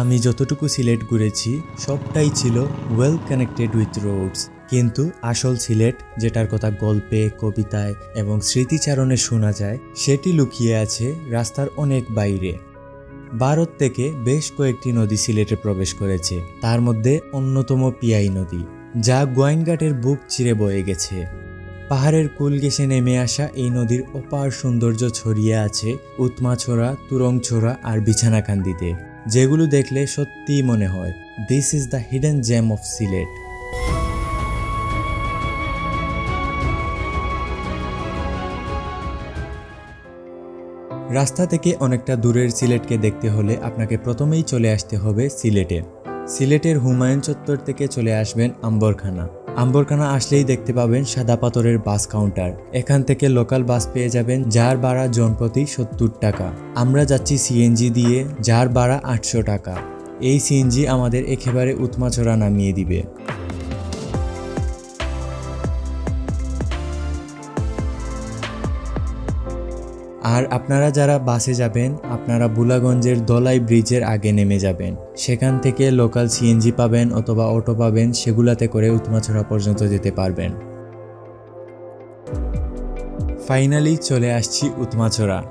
আমি যতটুকু সিলেট ঘুরেছি, সবটাই ছিল ওয়েল কানেক্টেড উইথ রোডস কিন্তু আসল সিলেট, যেটার কথা গল্পে, কবিতায় এবং স্মৃতিচারণে শোনা যায়, সেটি লুকিয়ে আছে রাস্তার অনেক বাইরে। ভারত থেকে বেশ কয়েকটি নদী সিলেটে প্রবেশ করেছে, তার মধ্যে অন্যতম পিয়াই নদী, যা গোয়াইনঘাটের বুক চিরে বয়ে গেছে। পাহাড়ের কুল ঘেঁষে নেমে আসা এই নদীর অপার সৌন্দর্য ছড়িয়ে আছে উৎমাছড়া তুরংছড়া আর বিছানাকান্দিতে যেগুলো দেখলে সত্যিই মনে হয় this is the hidden gem of Sylhet রাস্তা থেকে অনেকটা দূরের সিলেটকে দেখতে হলে আপনাকে প্রথমেই চলে আসতে হবে সিলেটে। সিলেটের হুমায়ুন চত্বর থেকে চলে আসবেন আম্বরখানা। আম্বরখানা আসলেই দেখতে পাবেন সাদা পাথরের বাস কাউন্টার। এখান থেকে লোকাল বাস পেয়ে যাবেন যার ভাড়া জনপ্রতি সত্তর টাকা। আমরা যাচ্ছি সিএনজি দিয়ে, যার ভাড়া আটশো টাকা। এই সিএনজি আমাদের একেবারে উৎমাছড়া নামিয়ে দিবে। আর আপনারা যারা বাসে যাবেন, আপনারা বুলাগঞ্জের দলাই ব্রিজের আগে নেমে যাবেন। সেখান থেকে লোকাল সিএনজি পাবেন অথবা অটো পাবেন, সেগুলাতে করে উৎমাছড়া পর্যন্ত যেতে পারবেন। ফাইনালি চলে আসছি উৎমাছড়া।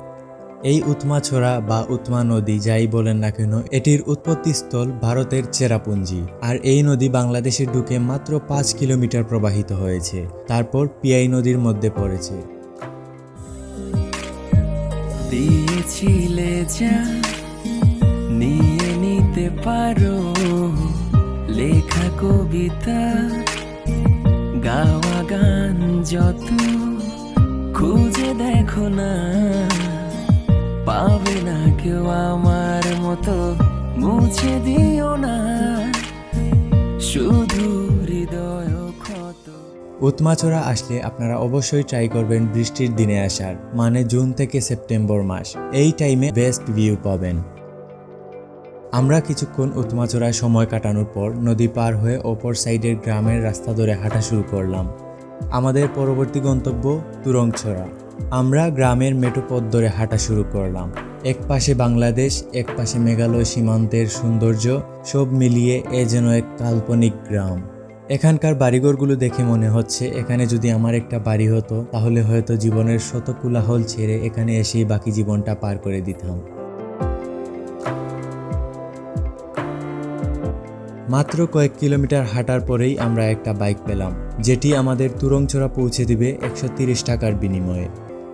এই উৎমাছড়া বা উৎমা নদী যাই বলেন না কেন, এটির উৎপত্তিস্থল ভারতের চেরাপুঞ্জি। আর এই নদী বাংলাদেশে ঢুকে মাত্র পাঁচ কিলোমিটার প্রবাহিত হয়েছে। তারপর পিয়াই নদীর মধ্যে পড়েছে। দিয়েছিলে যা নিয়ে নিতে পারো। লেখা কবিতা, গাওয়া গান যত খুঁজে দেখো না, পাবে না কেউ আমার মতো, মুছে দিও না। শুধু হৃদয় ক্ষত। উৎমাছড়া আসলে আপনারা অবশ্যই ট্রাই করবেন বৃষ্টির দিনে আসার মানে জুন থেকে সেপ্টেম্বর মাস। এই টাইমে বেস্ট ভিউ পাবেন। আমরা কিছুক্ষণ উৎমাছড়ায় সময় কাটানোর পর নদী পার হয়ে অপর সাইডের গ্রামের রাস্তা ধরে হাঁটা শুরু করলাম। আমাদের পরবর্তী গন্তব্য তুরংছড়া আমরা গ্রামের মেঠো পথ ধরে হাঁটা শুরু করলাম। এক পাশে বাংলাদেশ, এক পাশে মেঘালয় সীমান্তের সৌন্দর্য সব মিলিয়ে এ যেন এক কাল্পনিক গ্রাম। এখানকার বাড়িঘরগুলো দেখে মনে হচ্ছে এখানে যদি আমার একটা বাড়ি হতো, তাহলে হয়তো জীবনের শত কোলাহল ছেড়ে এখানে এসেই বাকি জীবনটা পার করে দিতাম। মাত্র কয়েক কিলোমিটার হাঁটার পরেই আমরা একটা বাইক পেলাম, যেটি আমাদের তুরংছড়া পৌঁছে দিবে একশো টাকার বিনিময়ে।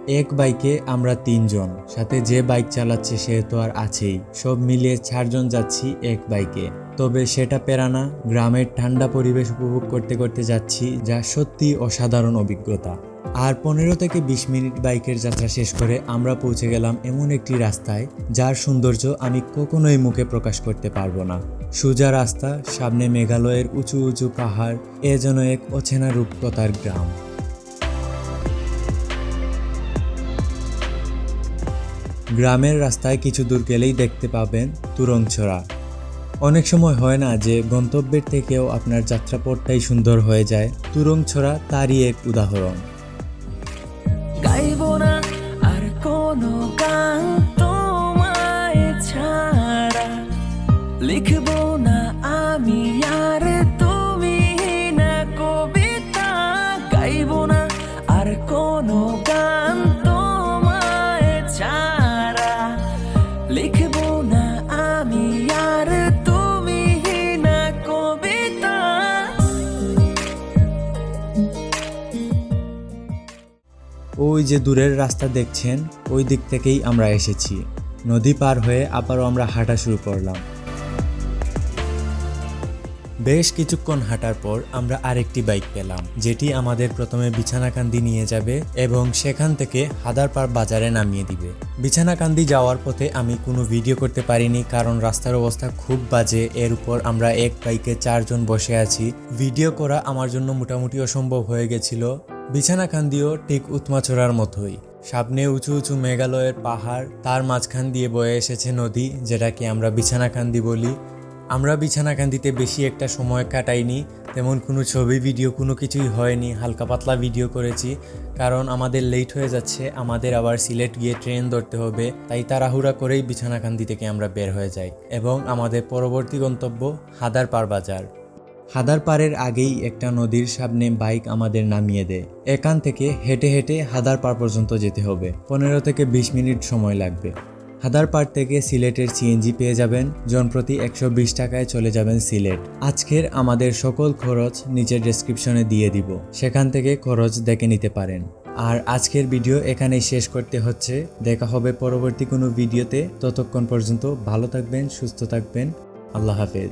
এক বাইকে আমরা তিনজন, সাথে যে বাইক চালাচ্ছে সে তো আর আছেই। সব মিলিয়ে চারজন যাচ্ছি এক বাইকে। তবে সেটা পেরানা গ্রামের ঠান্ডা পরিবেশ উপভোগ করতে করতে যাচ্ছি, যা সত্যি অসাধারণ অভিজ্ঞতা। আর পনেরো থেকে বিশ মিনিট বাইকের যাত্রা শেষ করে আমরা পৌঁছে গেলাম এমন একটি রাস্তায়, যার সৌন্দর্য আমি কখনোই মুখে প্রকাশ করতে পারব না। সোজা রাস্তা, সামনে মেঘালয়ের উঁচু উঁচু পাহাড়, এ যেন এক অচেনা রূপকথার গ্রাম। গ্রামের রাস্তায় কিছু দূর গেলেই দেখতে পাবেন তুরংছড়া। অনেক সময় হয় না যে গন্তব্যের থেকেও আপনার যাত্রাপথটাই সুন্দর হয়ে যায়। তুরংছড়া তারই এক উদাহরণ। গাইব না আর কোনো গান। ওই যে দূরের রাস্তা দেখছেন, ওই দিক থেকেই আমরা এসেছি। নদী পার হয়ে আবারও আমরা হাঁটা শুরু করলাম। বেশ কিছুক্ষণ হাঁটার পর আমরা আরেকটি বাইক পেলাম, যেটি আমাদের প্রথমে বিছানাকান্দি নিয়ে যাবে এবং সেখান থেকে হাদারপাড় বাজারে নামিয়ে দিবে। বিছানাকান্দি যাওয়ার পথে আমি কোনো ভিডিও করতে পারিনি, কারণ রাস্তার অবস্থা খুব বাজে। এর উপর আমরা এক বাইকে চারজন বসে আছি। ভিডিও করা আমার জন্য মোটামুটি অসম্ভব হয়ে গেছিল। বিছানাকান্দিও ঠিক উৎমাছড়ার মতোই। সামনে উঁচু উঁচু মেঘালয়ের পাহাড়, তার মাঝখান দিয়ে বয়ে এসেছে নদী, যেটাকে আমরা বিছানাকান্দি বলি। আমরা বিছানাকান্দিতে বেশি একটা সময় কাটাইনি, তেমন কোনো ছবি ভিডিও কোনো কিছুই হয়নি, হালকা পাতলা ভিডিও করেছি, কারণ আমাদের লেট হয়ে যাচ্ছে, আমাদের আবার সিলেট গিয়ে ট্রেন ধরতে হবে, তাই তাড়াহুড়া করেই বিছানাকান্দি থেকে আমরা বের হয়ে যাই। এবং আমাদের পরবর্তী গন্তব্য হাদারপাড় বাজার। হাদার পাড়ের আগেই একটা নদীর সামনে বাইক আমাদের নামিয়ে দেয়। এখান থেকে হেঁটে হেঁটে হাদার পাড় পর্যন্ত যেতে হবে। পনেরো থেকে বিশ মিনিট সময় লাগবে। হাদার পাড় থেকে সিলেটের সিএনজি পেয়ে যাবেন, জনপ্রতি একশো বিশ টাকায় চলে যাবেন সিলেট। আজকের আমাদের সকল খরচ নিচের ডেসক্রিপশনে দিয়ে দিব। সেখান থেকে খরচ দেখে নিতে পারেন। আর আজকের ভিডিও এখানেই শেষ করতে হচ্ছে। দেখা হবে পরবর্তী কোনো ভিডিওতে ততক্ষণ পর্যন্ত ভালো থাকবেন, সুস্থ থাকবেন। আল্লাহ হাফেজ।